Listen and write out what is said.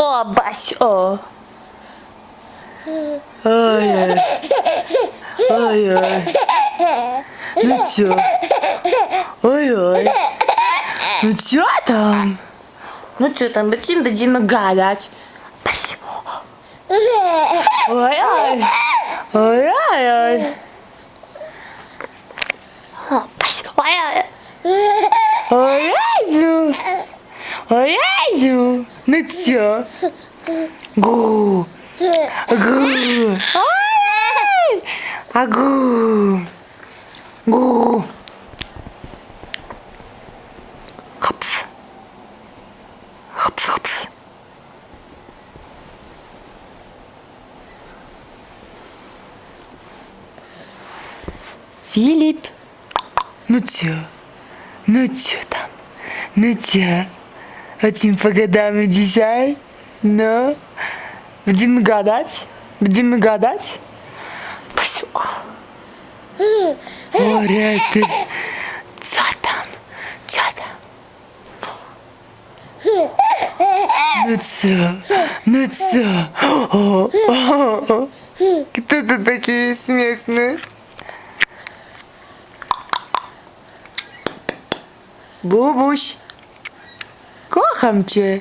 О, Бась, о. Ой-ой. Ой-ой. Ну чё? Ой-ой. Ну чё там? Ну чё там, будем, будем гадать. Бась. Ой-ой. Ой-ой. О, Бась, ой-ой. Ой-ой. Ой-ой. Ну чё? Гу. Гу. Агу. Гу. Хапс. Хапс, хапс. Филипп. Ну чё? Ну чё там? Ну чё? Хотим погадать десять? Ну? Будем гадать? Будем гадать? Пошел. О, ребята. Чё там? Чё там? Ну чё? Ну чё? О, о, о. Кто тут такие смешные? Бубуś, hamtje.